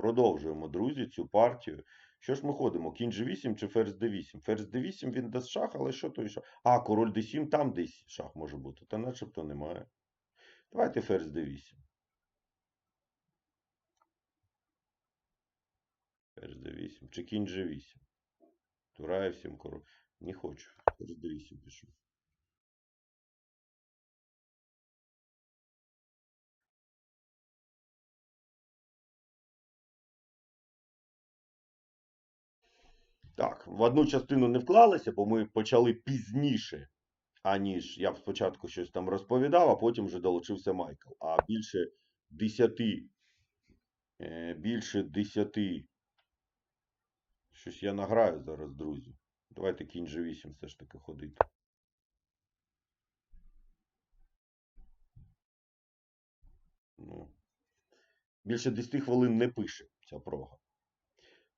Продовжуємо, друзі, цю партію. Що ж ми ходимо? Кінь G8 чи ферзь D8? Ферзь D8 він дасть шах, але що той шах? А, король D7, там десь шах може бути. Та начебто немає. Давайте ферзь D8. Ферзь D8. Чи кінь G8? Тураєв 7 король. Не хочу. Ферзь D8 пишу. Так, в одну частину не вклалися, бо ми почали пізніше, аніж я спочатку щось там розповідав, а потім вже долучився Майкл. А більше 10, е, більше 10. Щось я награю зараз, друзі. Давайте кінь G8 все ж таки ходити. Ну, більше 10 хвилин не пише ця прога.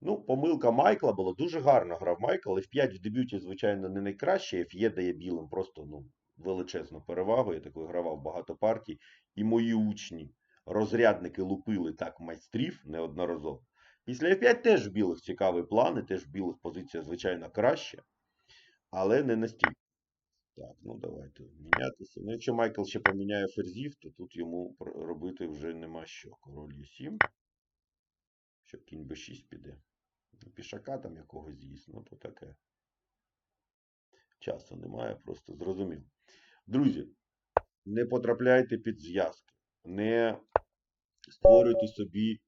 Ну, помилка Майкла була дуже гарно грав Майкл. F5 в дебюті, звичайно, не найкраще. F5 дає білим просто ну, величезну перевагу. Я так вигравав багато партій. І мої учні, розрядники лупили так майстрів неодноразово. Після F5 теж в білих цікаві плани, теж в білих позиція, звичайно, краще. Але не настільки. Так, ну давайте мінятися. Ну, якщо Майкл ще поміняє ферзів, то тут йому робити вже нема що. Король Е7. Що кінь Б6 піде. Пішака там якогось з'їсть, ну то таке. Часу немає, просто зрозумів. Друзі, не потрапляйте під зв'язки. Не створюйте собі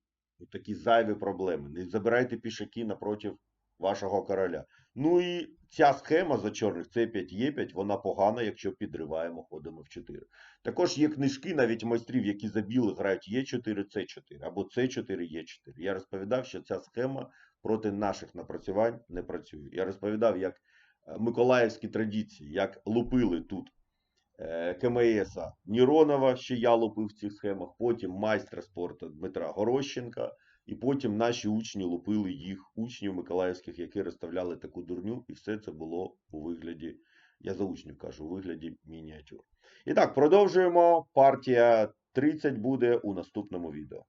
такі зайві проблеми. Не забирайте пішаки напроти вашого короля. Ну і ця схема за чорних C5, E5, вона погана, якщо підриваємо ходом F4. Також є книжки навіть майстрів, які за білих грають Е4, С4 або С4, Е4. Я розповідав, що ця схема проти наших напрацювань не працює. Я розповідав, як е, миколаївські традиції, як лупили тут е, КМСа Ніронова, ще я лупив в цих схемах, потім майстра спорту Дмитра Горощенка, і потім наші учні лупили їх, учнів миколаївських, які розставляли таку дурню, і все це було у вигляді, я за учнів кажу, у вигляді мініатюр. І так, продовжуємо. Партія 30 буде у наступному відео.